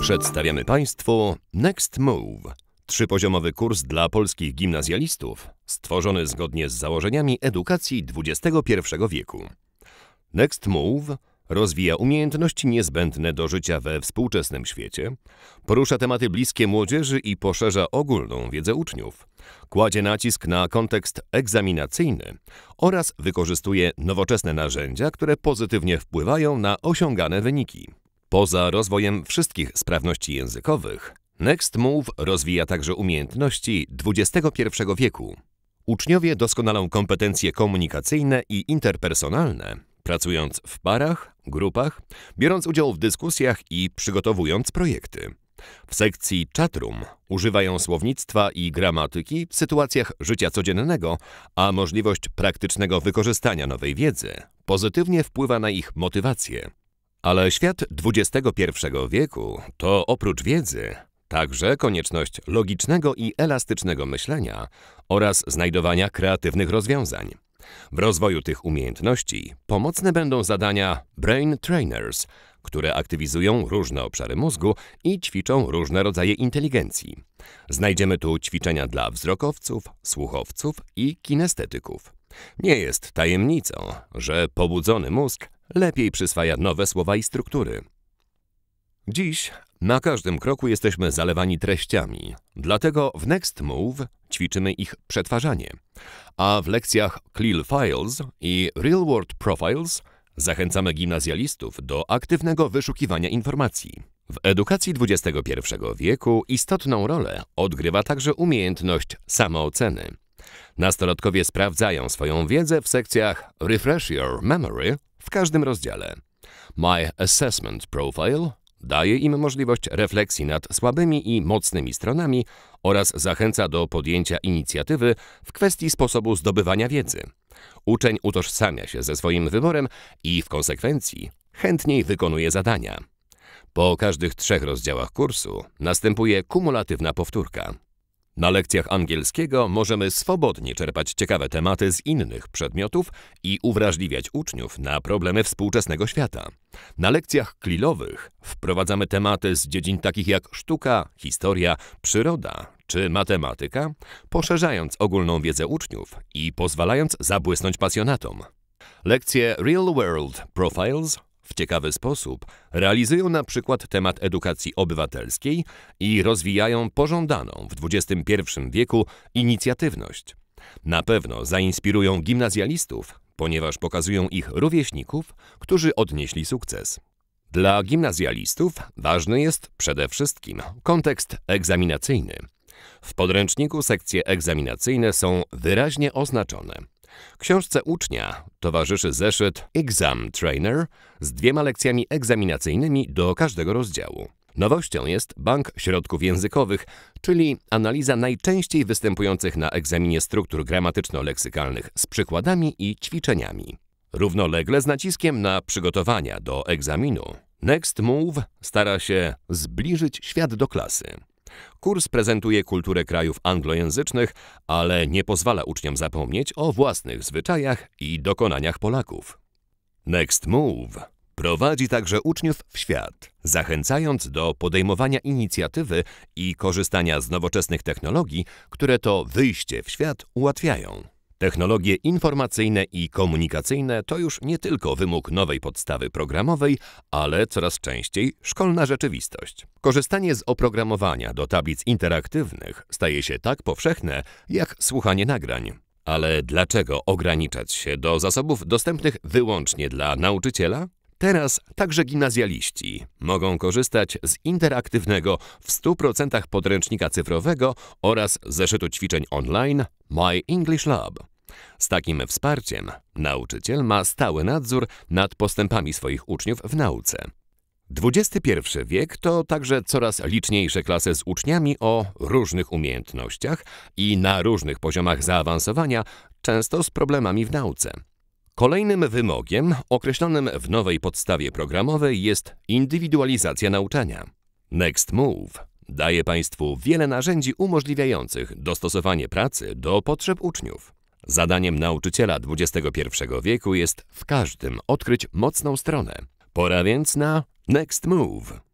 Przedstawiamy Państwu Next Move, trzypoziomowy kurs dla polskich gimnazjalistów, stworzony zgodnie z założeniami edukacji XXI wieku. Next Move rozwija umiejętności niezbędne do życia we współczesnym świecie, porusza tematy bliskie młodzieży i poszerza ogólną wiedzę uczniów, kładzie nacisk na kontekst egzaminacyjny oraz wykorzystuje nowoczesne narzędzia, które pozytywnie wpływają na osiągane wyniki. Poza rozwojem wszystkich sprawności językowych, Next Move rozwija także umiejętności XXI wieku. Uczniowie doskonalą kompetencje komunikacyjne i interpersonalne, pracując w parach, grupach, biorąc udział w dyskusjach i przygotowując projekty. W sekcji chatroom używają słownictwa i gramatyki w sytuacjach życia codziennego, a możliwość praktycznego wykorzystania nowej wiedzy pozytywnie wpływa na ich motywację. Ale świat XXI wieku to oprócz wiedzy także konieczność logicznego i elastycznego myślenia oraz znajdowania kreatywnych rozwiązań. W rozwoju tych umiejętności pomocne będą zadania Brain Trainers, które aktywizują różne obszary mózgu i ćwiczą różne rodzaje inteligencji. Znajdziemy tu ćwiczenia dla wzrokowców, słuchowców i kinestetyków. Nie jest tajemnicą, że pobudzony mózg lepiej przyswaja nowe słowa i struktury. Dziś na każdym kroku jesteśmy zalewani treściami, dlatego w Next Move ćwiczymy ich przetwarzanie, a w lekcjach Clear Files i Real World Profiles zachęcamy gimnazjalistów do aktywnego wyszukiwania informacji. W edukacji XXI wieku istotną rolę odgrywa także umiejętność samooceny. Nastolatkowie sprawdzają swoją wiedzę w sekcjach Refresh Your Memory w każdym rozdziale. My Assessment Profile daje im możliwość refleksji nad słabymi i mocnymi stronami oraz zachęca do podjęcia inicjatywy w kwestii sposobu zdobywania wiedzy. Uczeń utożsamia się ze swoim wyborem i w konsekwencji chętniej wykonuje zadania. Po każdych trzech rozdziałach kursu następuje kumulatywna powtórka. Na lekcjach angielskiego możemy swobodnie czerpać ciekawe tematy z innych przedmiotów i uwrażliwiać uczniów na problemy współczesnego świata. Na lekcjach klilowych wprowadzamy tematy z dziedzin takich jak sztuka, historia, przyroda czy matematyka, poszerzając ogólną wiedzę uczniów i pozwalając zabłysnąć pasjonatom. Lekcje Real World Profiles w ciekawy sposób realizują na przykład temat edukacji obywatelskiej i rozwijają pożądaną w XXI wieku inicjatywność. Na pewno zainspirują gimnazjalistów, ponieważ pokazują ich rówieśników, którzy odnieśli sukces. Dla gimnazjalistów ważny jest przede wszystkim kontekst egzaminacyjny. W podręczniku sekcje egzaminacyjne są wyraźnie oznaczone. Książce ucznia towarzyszy zeszyt Exam Trainer z dwiema lekcjami egzaminacyjnymi do każdego rozdziału. Nowością jest bank środków językowych, czyli analiza najczęściej występujących na egzaminie struktur gramatyczno-leksykalnych z przykładami i ćwiczeniami. Równolegle z naciskiem na przygotowania do egzaminu, Next Move stara się zbliżyć świat do klasy. Kurs prezentuje kulturę krajów anglojęzycznych, ale nie pozwala uczniom zapomnieć o własnych zwyczajach i dokonaniach Polaków. Next Move prowadzi także uczniów w świat, zachęcając do podejmowania inicjatywy i korzystania z nowoczesnych technologii, które to wyjście w świat ułatwiają. Technologie informacyjne i komunikacyjne to już nie tylko wymóg nowej podstawy programowej, ale coraz częściej szkolna rzeczywistość. Korzystanie z oprogramowania do tablic interaktywnych staje się tak powszechne jak słuchanie nagrań. Ale dlaczego ograniczać się do zasobów dostępnych wyłącznie dla nauczyciela? Teraz także gimnazjaliści mogą korzystać z interaktywnego w 100% podręcznika cyfrowego oraz zeszytu ćwiczeń online My English Lab. Z takim wsparciem nauczyciel ma stały nadzór nad postępami swoich uczniów w nauce. XXI wiek to także coraz liczniejsze klasy z uczniami o różnych umiejętnościach i na różnych poziomach zaawansowania, często z problemami w nauce. Kolejnym wymogiem określonym w nowej podstawie programowej jest indywidualizacja nauczania. Next Move daje Państwu wiele narzędzi umożliwiających dostosowanie pracy do potrzeb uczniów. Zadaniem nauczyciela XXI wieku jest w każdym odkryć mocną stronę. Pora więc na Next Move.